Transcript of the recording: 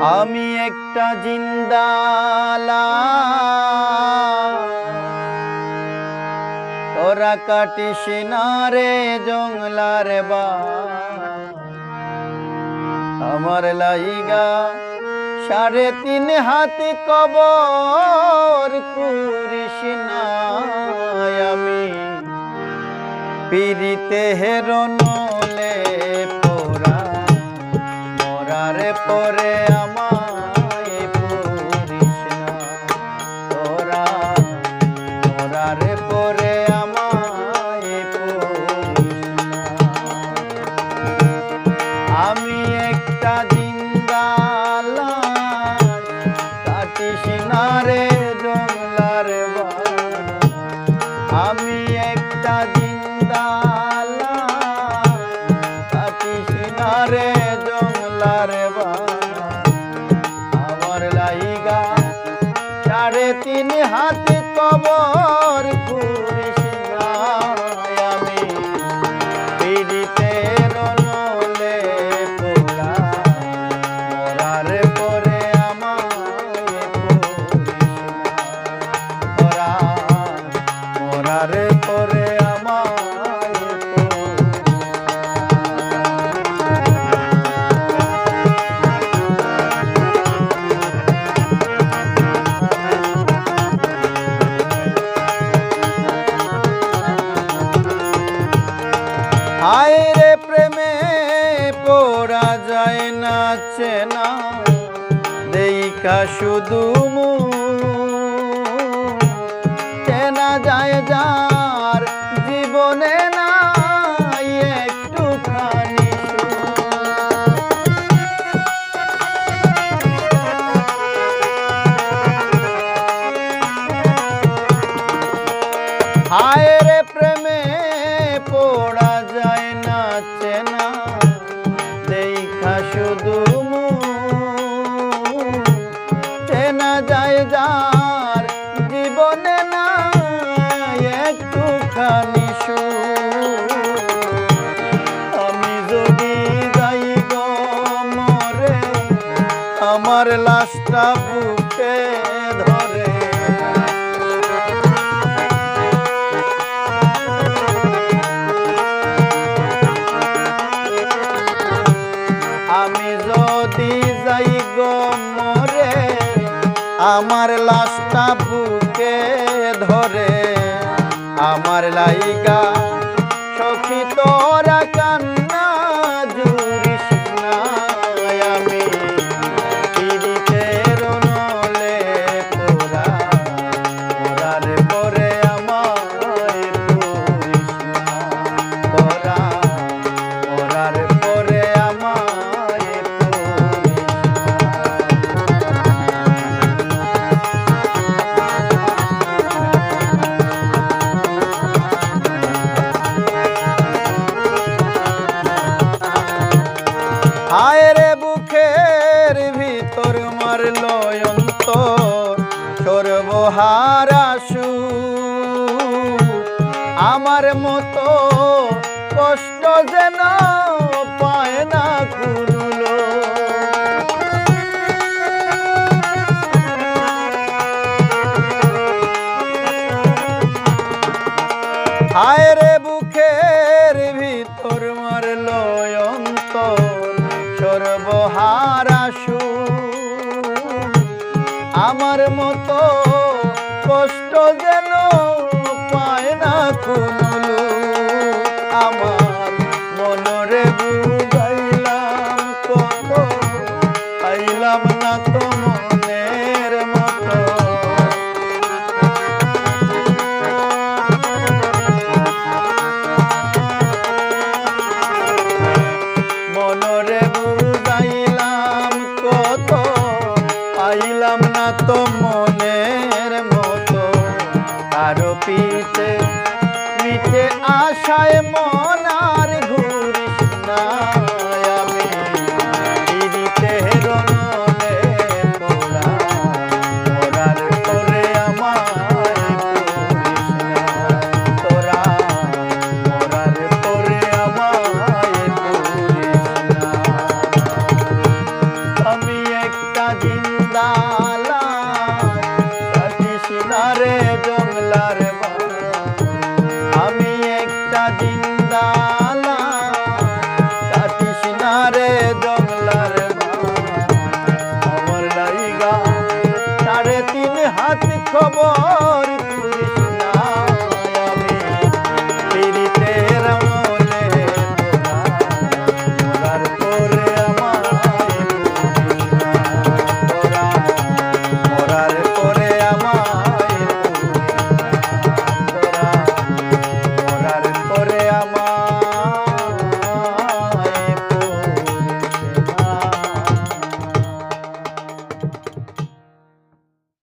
আমি একটা জিন্দালা তোরা কাটিস না রে জংলার বা। আমার লাইগা সাড়ে তিন হাতি কবর করিস না আমি। পিরিতে হেরনলে জিন্দালা কাটিস না রে জংলার বালা। আমার লাইগা সাড়ে তিন হাতে কবর করিস হায় রে প্রেমে পোড়া যায় না। চেনা দেইকা শুধু মু আমার লাশটা বুকে ধরে। আমি যদি যাই গো মরে, আমার লাশটা বুকে ধরে। আমার লাইগা হায় রে বুকের ভিতর মারল অন্তর সর্বহারাসু আমার মতো কষ্ট যেন সর্বহারাসু আমার মতো কষ্ট যেন না তো মনের মতো। কারও পিতে মিটে আশায় মন জংলার আমি একটা জিন্দালা কাটিস না রে জংলার আমার লাইগা সাড়ে তিন হাত খবর